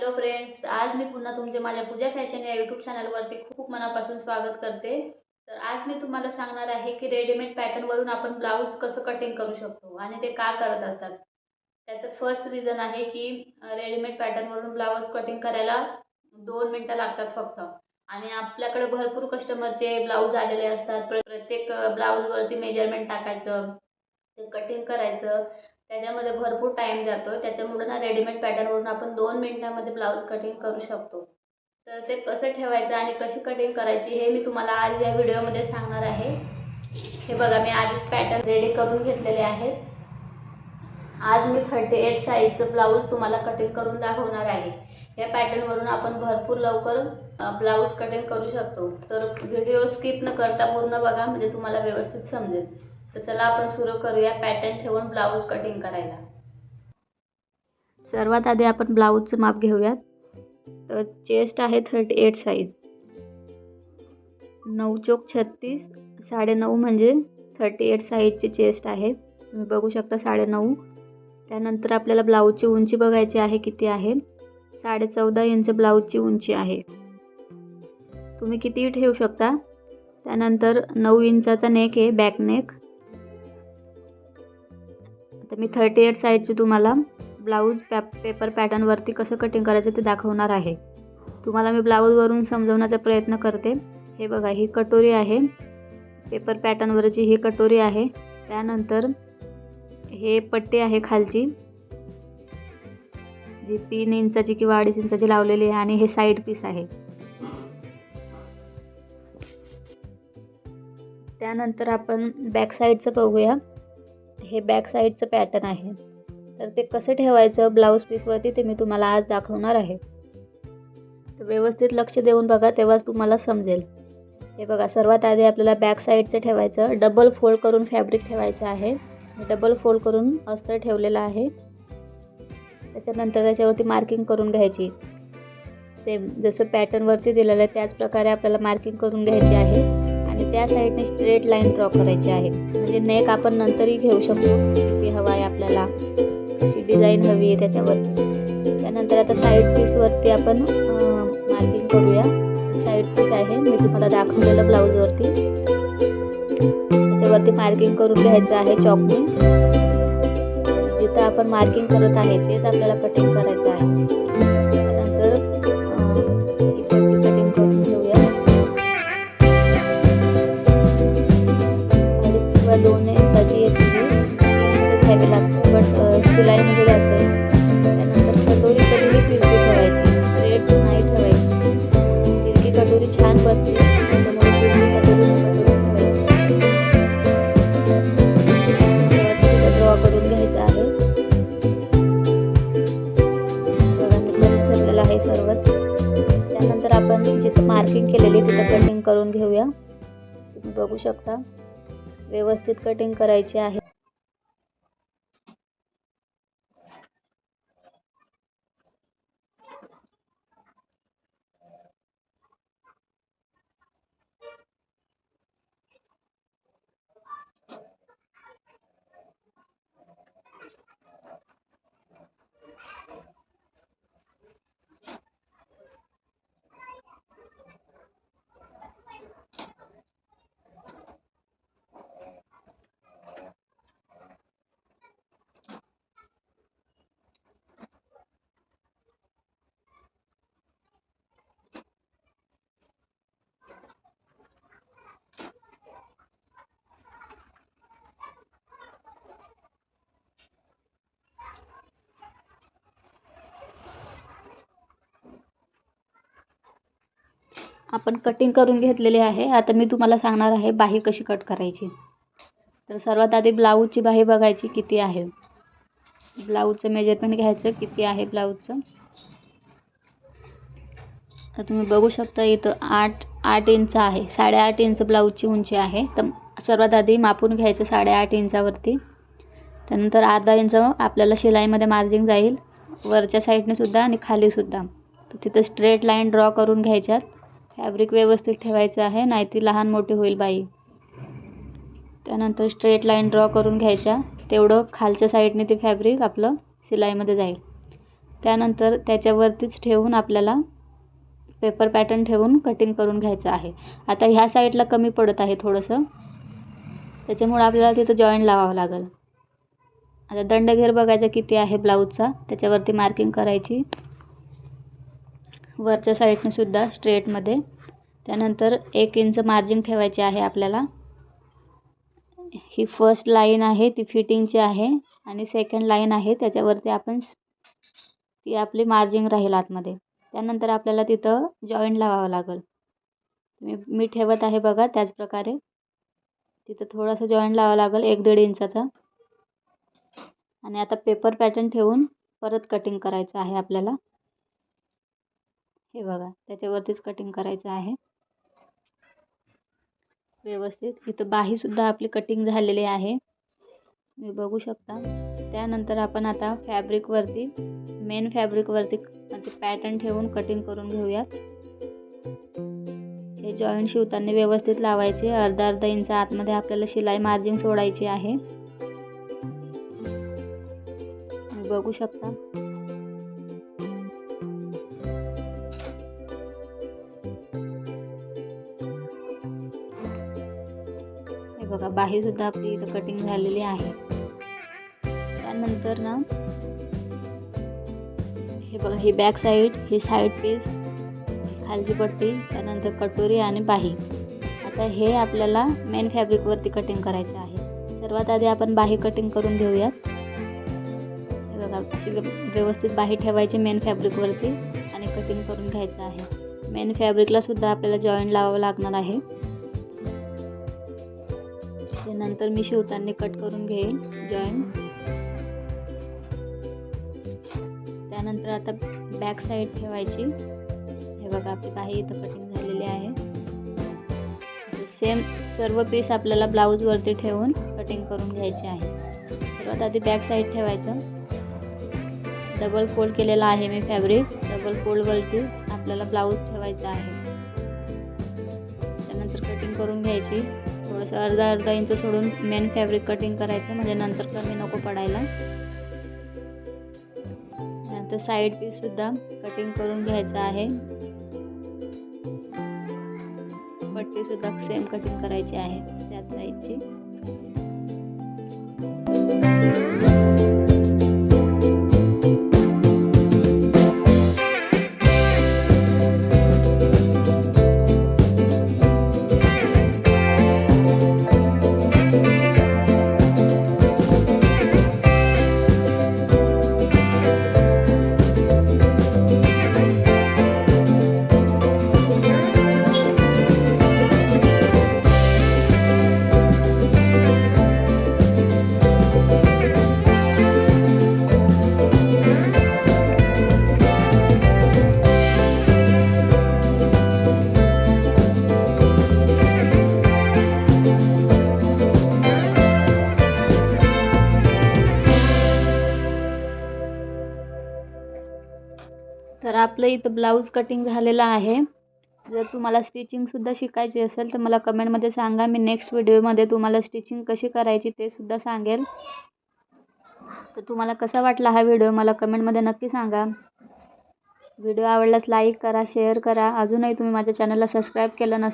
Hello friends आज मी पुन्हा तुमचे माझ्या पूजा फॅशन या यूट्यूब चॅनलवरती खूप मनापासून स्वागत करते. तर आज मी तुम्हाला सांगणार आहे की रेडीमेड पॅटर्नवरून आपण ब्लाऊज कसं कटिंग करू शकतो आणि ते का करत असतात. त्याचं फर्स्ट रिझन आहे की रेडीमेड पॅटर्नवरून ब्लाऊज कटिंग करायला दोन मिनटं लागतात फक्त. आणि आपल्याकडे भरपूर कस्टमरचे ब्लाऊज आलेले असतात. प्रत्येक ब्लाऊजवरती मेजरमेंट टाकायचं ते कटिंग करायचं. त्याच्यामध्ये भरपूर टाईम जातो. त्याच्यामुळे ना रेडीमेड पॅटर्नवरून आपण दोन मिनटामध्ये ब्लाऊज कटिंग करू शकतो. तर ते कसं ठेवायचं आणि कशी कटिंग करायची हे मी तुम्हाला आज या व्हिडिओमध्ये सांगणार आहे. हे बघा मी आधीच पॅटर्न रेडी करून घेतलेले आहेत. आज मी थर्टी एट साईजचं ब्लाऊज तुम्हाला कटिंग करून दाखवणार आहे. या पॅटर्नवरून आपण भरपूर लवकर ब्लाऊज कटिंग करू शकतो. तर व्हिडिओ स्किप न करता पूर्ण बघा म्हणजे तुम्हाला व्यवस्थित समजेल. तर चला आपण सुरू करूया पॅटर्न ठेवून ब्लाऊज कटिंग करायला. सर्वात आधी आपण ब्लाऊजचं माप घेऊयात. तर चेस्ट आहे थर्टी एट साईज नऊ चोक छत्तीस साडेनऊ म्हणजे थर्टी एट साईजची चेस्ट आहे. तुम्ही बघू शकता साडेनऊ. त्यानंतर आपल्याला ब्लाऊजची उंची बघायची आहे किती आहे? साडे चौदा इंच ब्लाऊजची उंची आहे. तुम्ही कितीही ठेवू शकता. त्यानंतर नऊ इंचाचा नेक आहे बॅक नेक तर मी थर्टी एट साईजचे तुम्हाला ब्लाऊज पॅ पेपर पॅटर्नवरती कसं कटिंग करायचं ते दाखवणार आहे. तुम्हाला मी ब्लाऊजवरून समजवण्याचा प्रयत्न करते. हे बघा ही कटोरी आहे. पेपर पॅटर्नवरची ही कटोरी आहे. त्यानंतर हे पट्टी आहे खालची. जी तीन इंचाची किंवा अडीच इंचाची लावलेली आहे आणि हे साईड पीस आहे. त्यानंतर आपण बॅक साईडचं बघूया. हे बॅक साईडचं पॅटर्न आहे. तर ते कसं ठेवायचं? ब्लाऊज पीसवरती ते मी तुम्हाला आज दाखवणार आहे. तर व्यवस्थित लक्ष देऊन बघा तेव्हाच तुम्हाला समजेल. हे बघा सर्वात आधी आपल्याला बॅक साईडचं ठेवायचं. डबल फोल्ड करून फॅब्रिक ठेवायचं आहे. डबल फोल्ड करून अस्तर ठेवलेलं आहे. त्याच्यानंतर त्याच्यावरती मार्किंग करून घ्यायची. सेम जसं पॅटर्नवरती दिलेलं आहे त्याच प्रकारे आपल्याला मार्किंग करून घ्यायची आहे. आणि त्या साईडने स्ट्रेट लाईन ड्रॉ करायची आहे. म्हणजे नेक आपण नंतरही घेऊ शकतो किती हवा आहे आपल्याला. कशी डिझाईन हवी आहे त्याच्यावरती. त्यानंतर आता साईड पीसवरती आपण मार्किंग करूया. साईड पीस आहे मी तुम्हाला दाखवलेलं ब्लाऊजवरती त्याच्यावरती मार्किंग करून घ्यायचं आहे चॉकने जिथं आपण मार्किंग करत आहे तेच आपल्याला कटिंग करायचं आहे. केली तिथं कटिंग करून घेऊया. तुम्ही बघू शकता. व्यवस्थित कटिंग करायची आहे. आपण कटिंग करून घेतलेली आहे. आता मी तुम्हाला सांगणार आहे बाही कशी कट करायची. तर सर्वात आधी ब्लाऊजची बाही बघायची किती आहे. ब्लाऊजचं मेजरमेंट घ्यायचं किती आहे ब्लाऊजचं तर तुम्ही बघू शकता इथं आठ आठ इंच आहे. साडेआठ इंच ब्लाऊजची उंची आहे. तर सर्वात आधी मापून घ्यायचं साडेआठ इंचावरती त्यानंतर अर्धा इंच आपल्याला शिलाईमध्ये मार्जिंग जाईल. वरच्या साईडने सुद्धा आणि खालीसुद्धा तर तिथं स्ट्रेट लाईन ड्रॉ करून घ्यायच्यात. फॅब्रिक व्यवस्थित ठेवायचं आहे नाही ती लहान मोठी होईल बाई. त्यानंतर स्ट्रेट लाईन ड्रॉ करून घ्यायच्या. तेवढं खालच्या साईडने ते फॅब्रिक आपलं शिलाईमध्ये जाईल. त्यानंतर त्याच्यावरतीच ठेवून आपल्याला पेपर पॅटर्न ठेवून कटिंग करून घ्यायचं आहे. आता ह्या साईडला कमी पडत आहे थोडंसं. त्याच्यामुळे आपल्याला तिथं जॉईंट लावावं लागेल. आता दंडघेर बघायचा किती आहे ब्लाऊजचा त्याच्यावरती मार्किंग करायची. वरच्या साईडने सुद्धा स्ट्रेटमध्ये त्यानंतर एक इंच मार्जिन ठेवायचे आहे आपल्याला. ही फर्स्ट लाईन आहे ती फिटिंगची आहे. आणि सेकंड लाईन आहे त्याच्यावरती आपण ती आपली मार्जिंग राहील आतमध्ये. त्यानंतर आपल्याला तिथं जॉईंट लावावं लागेल. मी मी ठेवत आहे बघा त्याच प्रकारे तिथं थोडंसं जॉईंट लावावं लागेल एक दीड इंचाचा. आणि आता पेपर पॅटर्न ठेवून परत कटिंग करायचं आहे आपल्याला. हे बघा त्याच्यावरतीच कटिंग करायचं आहे. व्यवस्थित. इथं बाहीसुद्धा आपली कटिंग झालेली आहे. मी बघू शकता. त्यानंतर आपण आता फॅब्रिकवरती मेन फॅब्रिकवरती ते पॅटर्न ठेवून कटिंग करून घेऊयात. हे जॉईंट शिवताना व्यवस्थित लावायचे. अर्धा अर्धा इंच आतमध्ये आपल्याला शिलाई मार्जिन सोडायची आहे. बघू शकता. बघा बाहीसुद्धा आपली इथं कटिंग झालेली आहे. त्यानंतर ना हे बघा ही बॅक साईड ही साईड पीस खालची पट्टी त्यानंतर कटोरी आणि बाही. आता हे आपल्याला मेन फॅब्रिकवरती कटिंग करायचं आहे. सर्वात आधी आपण बाही कटिंग करून घेऊयात. हे बघा अशी व्यवस्थित बाही ठेवायची मेन फॅब्रिकवरती आणि कटिंग करून घ्यायचं आहे. मेन फॅब्रिकला सुद्धा आपल्याला जॉईंट लावावं लागणार आहे. ते नंतर मी शिवताना कट करून घेईल जॉईंट त्यानंतर आता बॅक साईड ठेवायची. हे बघा आपली काही इथं कटिंग झालेली आहे. सेम सर्व पीस आपल्याला ब्लाऊजवरती ठेवून कटिंग करून घ्यायची आहे. सर्वात आधी बॅक साईड ठेवायचं. डबल फोल्ड केलेला आहे मी फॅब्रिक डबल फोल्डवरती आपल्याला ब्लाऊज ठेवायचा आहे. त्यानंतर कटिंग करून घ्यायची. असं अर्धा अर्धा इंच सोडून मेन फॅब्रिक कटिंग करायचं म्हणजे नंतर कमी नको पडायला. नंतर साईड पीससुद्धा कटिंग करून घ्यायचं आहे. पट्टीसुद्धा सेम कटिंग करायची आहे त्याच साईजची आपलं इथं ब्लाऊज कटिंग झालेलं आहे. जर तुम्हाला स्टिचिंगसुद्धा शिकायची असेल तर मला कमेंटमध्ये सांगा. मी नेक्स्ट व्हिडिओमध्ये तुम्हाला स्टिचिंग कशी करायची ते सुद्धा सांगेल. तर तुम्हाला कसा वाटला हा व्हिडिओ मला कमेंटमध्ये नक्की सांगा. व्हिडिओ आवडल्यास लाईक करा शेअर करा. अजूनही तुम्ही माझ्या चॅनलला सबस्क्राईब केलं नसेल